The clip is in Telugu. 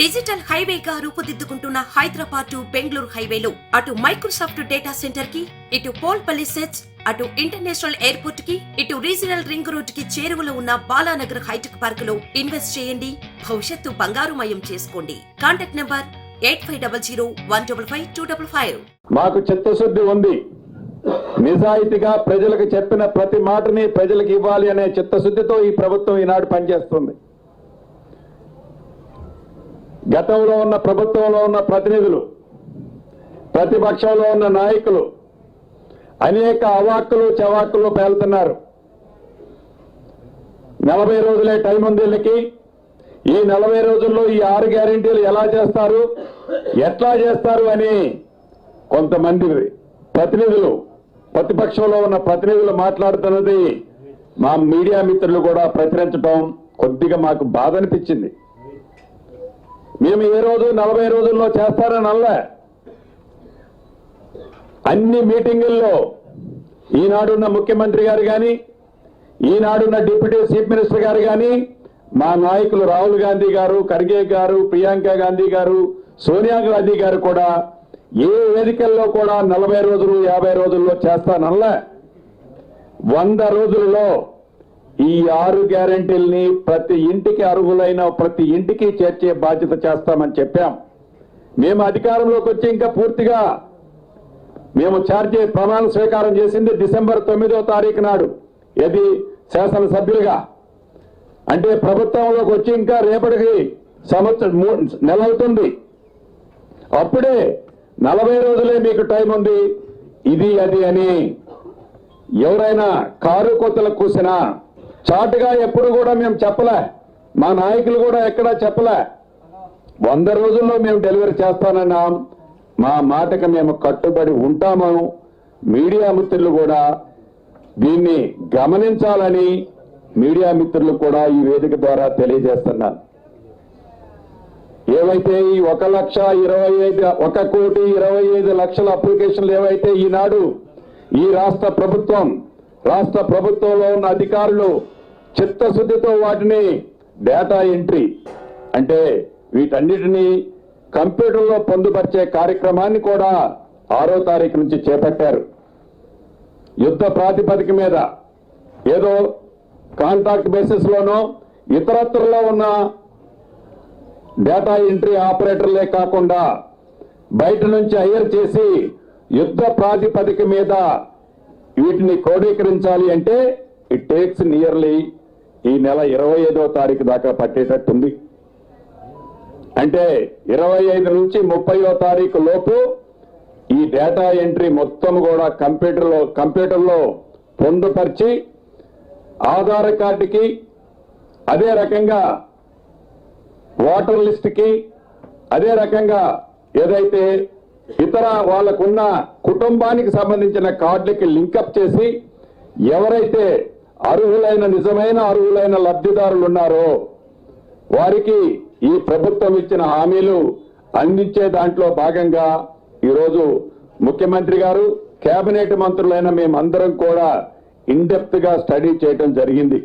డిజిటల్ హైవేగా రూపుదిద్దుకుంటున్న హైదరాబాద్ టు బెంగళూరు హైవేలో. అటు మైక్రోసాఫ్ట్ డేటా సెంటర్కి ఇటు పోల్ సెట్స్ అటు ఇంటర్నేషనల్ ఎయిర్పోర్ట్కి ఇటు రీజనల్ రింగ్ రోడ్కి చేరువలో ఉన్న బాలానగర్ హైటెక్ పార్క్లో ఇన్వెస్ట్ చేయండి. భవిష్యత్తు బంగారుమయం చేసుకోండి. Contact number eight five double zero one double five two double five. మాకు చిత్తశుద్ధి ఉంది. నిజాయితీగా ప్రజలకు చెప్పిన ప్రతి మాటని ప్రజలకు ఇవ్వాలి అనే చిత్తశుద్ధితో ఈ ప్రభుత్వం ఈనాడు పనిచేస్తుంది. గతంలో ఉన్న ప్రభుత్వంలో ఉన్న ప్రతినిధులు ప్రతిపక్షంలో ఉన్న నాయకులు అనేక అవాక్కులు చవాక్కులు పేలుతున్నారు. నలభై రోజులే టైం ఉంది వీళ్ళకి. ఈ నలభై రోజుల్లో ఈ ఆరు గ్యారెంటీలు ఎలా చేస్తారు ఎట్లా చేస్తారు అని కొంతమంది ప్రతినిధులు ప్రతిపక్షంలో ఉన్న ప్రతినిధులు మాట్లాడుతున్నది మా మీడియా మిత్రులు కూడా ప్రచురించడం కొద్దిగా మాకు బాధ అనిపించింది. మేము ఏ రోజు నలభై రోజుల్లో చేస్తారని అనలే. అన్ని మీటింగుల్లో ఈనాడున్న ముఖ్యమంత్రి గారు కానీ ఈనాడున్న డిప్యూటీ చీఫ్ మినిస్టర్ గారు కానీ మా నాయకులు రాహుల్ గాంధీ గారు ఖర్గే గారు ప్రియాంక గాంధీ గారు సోనియా గాంధీ గారు కూడా ఏ వేదికల్లో కూడా నలభై రోజులు యాభై రోజుల్లో చేస్తానల్లా వంద రోజుల్లో ఈ ఆరు గ్యారెంటీల్ని ప్రతి ఇంటికి అర్హులైన ప్రతి ఇంటికి చేర్చే బాధ్యత చేస్తామని చెప్పాం. మేము అధికారంలోకి వచ్చి ఇంకా పూర్తిగా మేము ఛార్జీ ప్రమాణ స్వీకారం చేసింది డిసెంబర్ తొమ్మిదో తారీఖు నాడు. ఇది శాసనసభ్యులుగా. అంటే ప్రభుత్వంలోకి వచ్చి ఇంకా రేపటికి సంవత్సరం మూ- నెల అవుతుంది. అప్పుడే నలభై రోజులే మీకు టైం ఉంది. ఇది అది అని ఎవరైనా కారు కొత్తలకు కూసినా చాటుగా ఎప్పుడు కూడా మేము చెప్పలే. మా నాయకులు కూడా ఎక్కడా చెప్పలే. వంద రోజుల్లో మేము డెలివరీ చేస్తానన్నాం. మా మాటకు మేము కట్టుబడి ఉంటాము. మీడియా మిత్రులు కూడా దీన్ని గమనించాలని మీడియా మిత్రులు కూడా ఈ వేదిక ద్వారా తెలియజేస్తున్నాను ఏవైతే ఈ ఒక లక్ష ఇరవై ఐదు ఒక కోటి ఇరవై ఐదు లక్షల అప్లికేషన్లు ఏవైతే ఈనాడు ఈ రాష్ట్ర ప్రభుత్వం రాష్ట్ర ప్రభుత్వంలో ఉన్న అధికారులు చిత్తశుద్ధితో వాటిని డేటా ఎంట్రీ అంటే వీటన్నిటినీ కంప్యూటర్లో పొందుపరిచే కార్యక్రమాన్ని కూడా ఆరో తారీఖు నుంచి చేపట్టారు. యుద్ధ ప్రాతిపదిక మీద ఏదో కాంట్రాక్ట్ బేసిస్లోనో ఇతరత్రలో ఉన్న డేటా ఎంట్రీ ఆపరేటర్లే కాకుండా బయట నుంచి హైర్ చేసి యుద్ధ ప్రాతిపదిక మీద వీటిని క్రోడీకరించాలి అంటే ఇట్ టేక్స్ నియర్లీ ఈ నెల ఇరవై ఐదో తారీఖు దాకా పట్టేటట్టుంది. అంటే ఇరవై ఐదు నుంచి ముప్పయో తారీఖు లోపు ఈ డేటా ఎంట్రీ మొత్తం కూడా కంప్యూటర్లో కంప్యూటర్లో పొందుపరిచి ఆధార్ కార్డుకి అదే రకంగా ఓటర్ లిస్ట్కి అదే రకంగా ఏదైతే ఇతర వాళ్ళకున్న కుటుంబానికి సంబంధించిన కార్డులకి లింకప్ చేసి ఎవరైతే అర్హులైన నిజమైన అర్హులైన లబ్ధిదారులు ఉన్నారో వారికి ఈ ప్రభుత్వం ఇచ్చిన హామీలు అందించే దాంట్లో భాగంగా ఈరోజు ముఖ్యమంత్రి గారు కేబినెట్ మంత్రులైన మేమందరం కూడా ఇన్గా స్టడీ చేయడం జరిగింది.